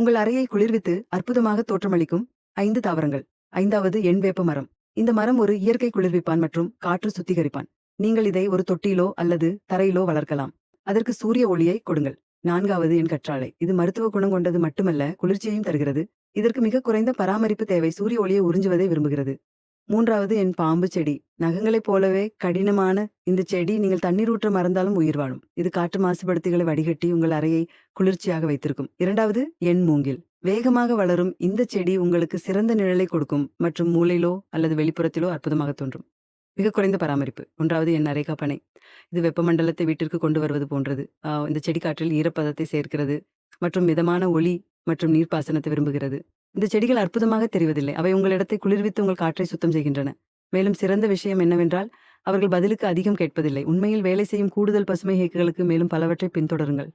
உங்கள் அறையை குளிர்வித்து அற்புதமாக தோற்றமளிக்கும் ஐந்து தாவரங்கள். ஐந்தாவது எண் வேப்ப மரம். இந்த மரம் ஒரு இயற்கை குளிர்விப்பான் மற்றும் காற்று சுத்திகரிப்பான். நீங்கள் இதை ஒரு தொட்டியிலோ அல்லது தரையிலோ வளர்க்கலாம். அதற்கு சூரிய ஒளியை கொடுங்கள். நான்காவது எண் கற்றாழை. இது மருத்துவ குணம் கொண்டது மட்டுமல்ல குளிர்ச்சியையும் தருகிறது. இதற்கு மிக குறைந்த பராமரிப்பு தேவை சூரிய ஒளியை உறிஞ்சுவதை விரும்புகிறது. மூன்றாவது என் பாம்பு செடி. நகங்களைப் போலவே கடினமான இந்த செடி நீங்கள் தண்ணீர் ஊற்ற மறந்தாலும் உயிர் வாழும். இது காற்று மாசுபடுத்திகளை வடிகட்டி உங்கள் அறையை குளிர்ச்சியாக வைத்திருக்கும். இரண்டாவது எண் மூங்கில். வேகமாக வளரும் இந்த செடி உங்களுக்கு சிறந்த நிழலை கொடுக்கும் மற்றும் மூளையிலோ அல்லது வெளிப்புறத்திலோ அற்புதமாக தோன்றும். மிக குறைந்த பராமரிப்பு. ஒன்றாவது என் அரைக்கா பனை இது வெப்பமண்டலத்தை வீட்டிற்கு கொண்டு வருவது போன்றது. இந்த செடி காற்றில் ஈரப்பதத்தை சேர்க்கிறது மற்றும் மிதமான ஒளி மற்றும் நீர்ப்பாசனத்தை விரும்புகிறது. இந்த செடிகள் அற்புதமாக தெரிவதில்லை. அவை உங்களிடத்தை குளிர்வித்து உங்கள் காற்றை சுத்தம் செய்கின்றன. மேலும் சிறந்த விஷயம் என்னவென்றால் அவர்கள் பதிலுக்கு அதிகம் கேட்பதில்லை. உண்மையில் வேலை செய்யும் கூடுதல் பசுமை ஹேக்குகளுக்கு மேலும் பலவற்றை பின்தொடருங்கள்.